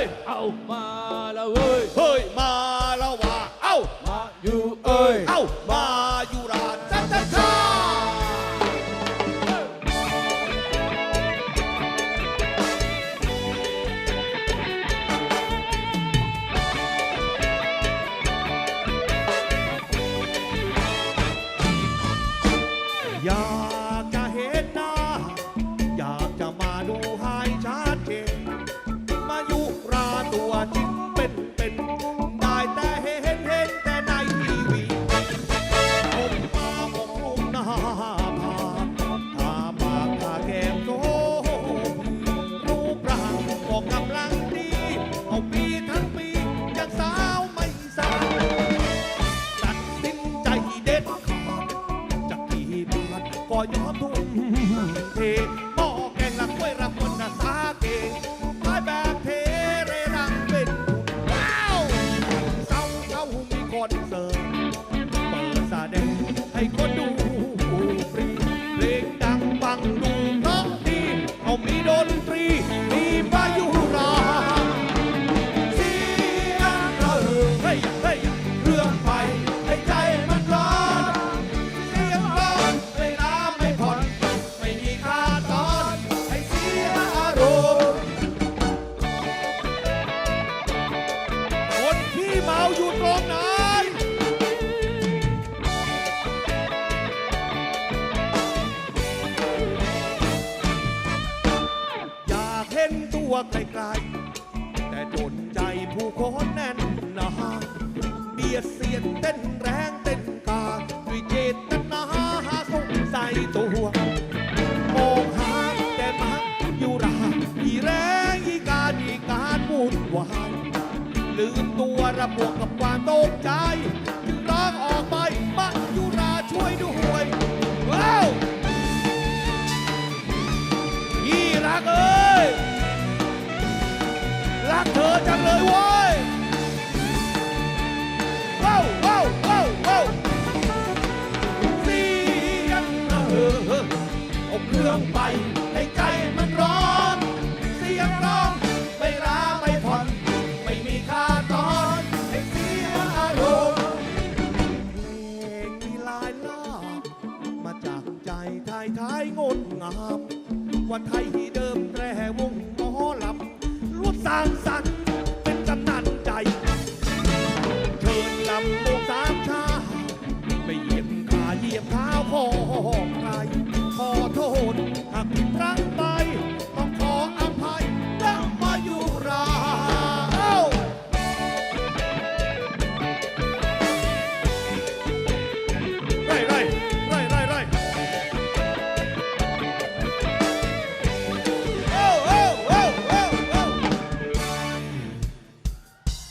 ยเอามาแล้วเว้ยเฮ้ยมาแล้วว่าเอ้ามาอยู่เอ้ยเอ้ามา ตัวจริงเป็นเป็นได้แต่เห็นเห็นแต่ในทีวีผมมาผมลุมหน้าผากทาปากทาแก้มโตรูปร่างก็กำลังดี เอาปีทั้งปียังสาวไม่สายตัดสินใจเด็ดขาดจากกี่บาทก็ยอมทุ่มเท ให้คนดูฟรีเพลงดังฟังดูเพราะดีเอามีดนตรีมีพายุราเสียงระหึ่มเฮ้ยเฮ้ยเรื่องไฟให้ใจมันร้อนเสียงร้อนไม่น้ำไม่ผ่อนไม่มีค่าตอนให้เสียอารมณ์คนที่เมาอยู่ตรงไหน ไกลๆ แต่โดนใจผู้คนแน่นหนาเบียดเสียดเต้นแรงเต้นกาด้วยเจตนาสงสัยตัวมองหาแต่มักอยู่ราอีแรงอีการอีการวุ่นวายลืมตัวระบวกกับความตกใจ จังเลยเว้ยว้าวว้าวว้าวว้าวเสียงระเหิดเอาเครื่องไปให้ใจมันร้อน เสียงร้องไม่ลาไม่ผ่อนไม่มีค่าตอนให้เสียอารมณ์เพลงมีลายลาบมาจากใจไทยไทยงดงามว่าไทยเดิมแตรวงหมอลำรวดสร้างสร 哦。